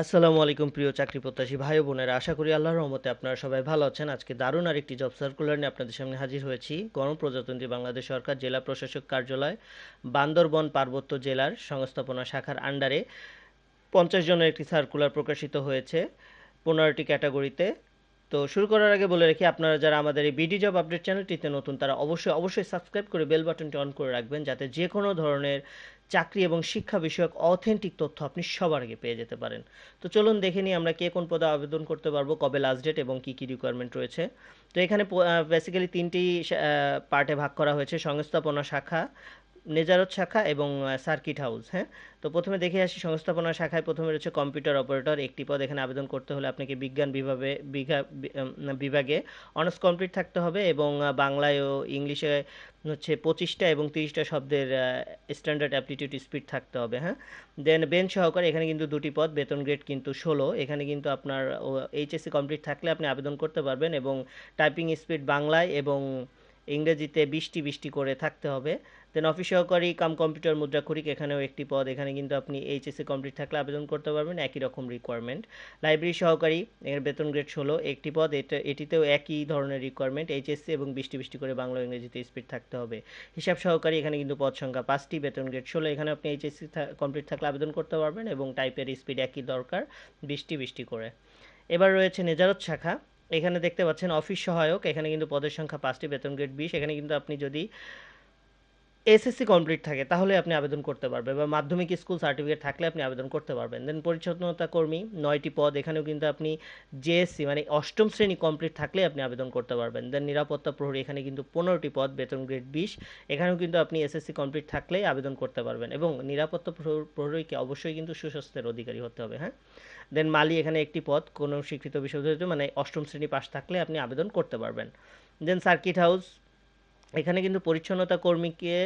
আসসালামু আলাইকুম, প্রিয় চাকরি প্রত্যাশী ভাই বোনেরা। আশা করি আল্লাহর রহমতে আপনারা সবাই ভালো আছেন। আজকে দারুণ আরেকটি জব সার্কুলার নিয়ে আপনাদের সামনে হাজির হয়েছি। গণপ্রজাতন্ত্রী বাংলাদেশ সরকার জেলা প্রশাসক কার্যালয়, বান্দরবন পার্বত্য জেলার সংস্থাপনা শাখার আন্ডারে পঞ্চাশ জনের একটি সার্কুলার প্রকাশিত হয়েছে পনেরোটি ক্যাটাগরিতে তো শুরু করার আগে বলে রাখি, আপনারা যারা আমাদের এই বিডি জব আপডেট চ্যানেলটিতে নতুন, তারা অবশ্যই অবশ্যই সাবস্ক্রাইব করে বেল বাটনটি অন করে রাখবেন, যাতে যে কোনো ধরনের চাকরি এবং শিক্ষা বিষয়ক অথেন্টিক তথ্য আপনি সবার আগে পেয়ে যেতে পারেন। তো চলুন দেখে নিই আমরা কে কোন পদে আবেদন করতে পারব, কবে লাস্ট ডেট এবং কী কী রিকোয়ারমেন্ট রয়েছে। তো এখানে বেসিক্যালি তিনটি পার্টে ভাগ করা হয়েছে, সংস্থাপনা শাখা নেজারত শাখা এবং সার্কিট হাউস হ্যাঁ? তো প্রথমে দেখে আসি সংস্থাপনা শাখায় প্রথমে রয়েছে কম্পিউটার অপারেটর, একটি পদ এখানে আবেদন করতে হলে আপনাকে বিজ্ঞান বিভাগে বিভাগে অনার্স কমপ্লিট থাকতে হবে এবং বাংলায় ও ইংলিশে হচ্ছে পঁচিশটা এবং তিরিশটা শব্দের স্ট্যান্ডার্ড অ্যাপটিটিউড স্পিড থাকতে হবে হ্যাঁ? দেন বেঞ্চ সহকারে এখানে কিন্তু দুটি পদ, বেতন গ্রেড কিন্তু ষোলো, এখানে কিন্তু আপনার এইচএসসি কমপ্লিট থাকলে আপনি আবেদন করতে পারবেন এবং টাইপিং স্পিড বাংলায় এবং ইংরেজিতে বৃষ্টি বৃষ্টি করে থাকতে হবে। দেন অফিস সহকারী কাম কম্পিউটার মুদ্রাক্ষরিক এখানেও একটি পদ, এখানে কিন্তু আপনি এইচএসসি কমপ্লিট থাকলে আবেদন করতে পারবেন, একই রকম রিকোয়ারমেন্ট লাইব্রেরি সহকারী, এর বেতন গ্রেড ষোলো, একটি পদ, এটা, এটিতেও একই ধরনের রিকোয়ারমেন্ট এইচএসসি এবং বৃষ্টি বৃষ্টি করে বাংলা ইংরেজিতে স্পিড থাকতে হবে। হিসাব সহকারী, এখানে কিন্তু পদ সংখ্যা পাঁচটি, বেতন গ্রেড ষোলো, এখানে আপনি এইচএসসি কমপ্লিট থাকলে আবেদন করতে পারবেন এবং টাইপের স্পিড একই দরকার, বৃষ্টি বৃষ্টি করে। এবার রয়েছে নেজারত শাখা। এখানে দেখতে পাচ্ছেন অফিস সহায়ক, এখানে কিন্তু পদের সংখ্যা পাঁচটি, বেতন গ্রেড বিশ, এখানে কিন্তু আপনি যদি এসএসসি কমপ্লিট থাকে, তাহলে আপনি আবেদন করতে পারবেন বা মাধ্যমিক স্কুল সার্টিফিকেট থাকলে আপনি আবেদন করতে পারবেন। দেন পরিচ্ছন্নতা কর্মী, নয়টি পদ, এখানেও কিন্তু আপনি জেএসসি মানে অষ্টম শ্রেণি কমপ্লিট থাকলে আপনি আবেদন করতে পারবেন। দেন নিরাপত্তা প্রহরী, এখানে কিন্তু পনেরোটি পদ, বেতন গ্রেড বিশ, এখানেও কিন্তু আপনি এসএসসি কমপ্লিট থাকলেই আবেদন করতে পারবেন এবং নিরাপত্তা প্রহরীকে অবশ্যই কিন্তু সুস্বাস্থ্যের অধিকারী হতে হবে হ্যাঁ? দেন মালি, এখানে একটি পদ, কোনো স্বীকৃত বিশ্ববিদ্যালয় মানে অষ্টম শ্রেণি পাশ থাকলে আপনি আবেদন করতে পারবেন। দেন সার্কিট হাউস এখানে কিন্তু পরিচ্ছন্নতা কর্মীকে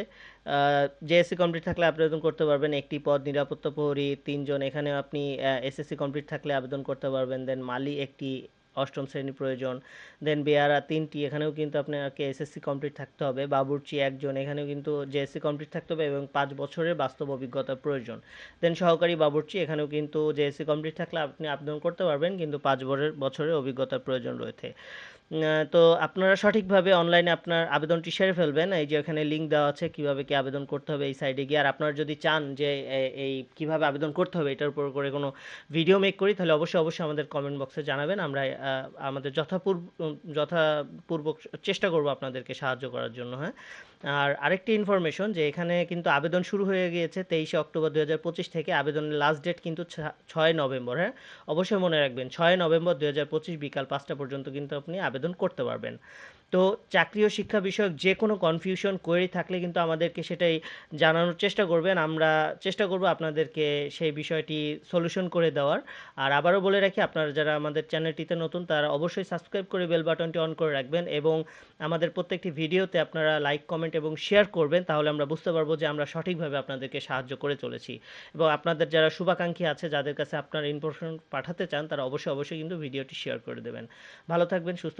জেএসসি কমপ্লিট থাকলে আবেদন করতে পারবেন, একটি পদ, নিরাপত্তা প্রহরী তিনজন, এখানে আপনি এসএসসি কমপ্লিট থাকলে আবেদন করতে পারবেন দেন মালি একটি অষ্টম শ্রেণি প্রয়োজন দেন বেয়ারা তিনটি, এখানেও কিন্তু আপনাকে এসএসসি কমপ্লিট থাকতে হবে, বাবুর্চি একজন, এখানেও কিন্তু জেএসসি কমপ্লিট থাকতে হবে এবং পাঁচ বছরের বাস্তব অভিজ্ঞতার প্রয়োজন দেন সহকারী বাবুর্চি, এখানেও কিন্তু জেএসসি কমপ্লিট থাকলে আপনি আবেদন করতে পারবেন, কিন্তু পাঁচ বছরের অভিজ্ঞতার প্রয়োজন রয়েছে। তো আপনারা সঠিকভাবে অনলাইনে আপনার আবেদনটি সেরে ফেলবেন। এই যে এখানে লিঙ্ক দেওয়া আছে কীভাবে কি আবেদন করতে হবে এই সাইডে গিয়ে। আর আপনারা যদি চান যে এই কীভাবে আবেদন করতে হবে এটার উপর করে কোনো ভিডিও মেক করি, তাহলে অবশ্যই অবশ্যই আমাদের কমেন্ট বক্সে জানাবেন। আমরা আমাদের যথাপূর্ব, যথাপূর্বক চেষ্টা করব আপনাদেরকে সাহায্য করার জন্য হ্যাঁ? আর আরেকটি ইনফরমেশন যে এখানে কিন্তু আবেদন শুরু হয়ে গিয়েছে তেইশে অক্টোবর দু হাজার পঁচিশ থেকে। আবেদনের লাস্ট ডেট কিন্তু ছয় নভেম্বর হ্যাঁ? অবশ্যই মনে রাখবেন, ছয় নভেম্বর দু হাজার পঁচিশ বিকাল পাঁচটা পর্যন্ত কিন্তু আপনি আবেদন করতে পারবেন। তো চাকরি ও শিক্ষা বিষয়ক যে কোনো কনফিউশন কোয়েরি থাকলে কিন্তু আমাদেরকে সেটাই জানানোর চেষ্টা করবেন। আমরা চেষ্টা করব আপনাদেরকে সেই বিষয়টি সলিউশন করে দেওয়ার। আর আবারও বলে রাখি, আপনারা যারা আমাদের চ্যানেলটিতে নতুন, তারা অবশ্যই সাবস্ক্রাইব করে বেল বাটনটি অন করে রাখবেন এবং আমাদের প্রত্যেকটি ভিডিওতে আপনারা লাইক কমেন্ট এবং শেয়ার করবেন, তাহলে আমরা বুঝতে পারব যে আমরা সঠিকভাবে আপনাদেরকে সাহায্য করে চলেছি। এবং আপনাদের যারা শুভাকাঙ্ক্ষী আছে, যাদের কাছে আপনার ইনফরমেশন পাঠাতে চান, তারা অবশ্যই অবশ্যই কিন্তু ভিডিওটি শেয়ার করে দেবেন। ভালো থাকবেন, সুস্থ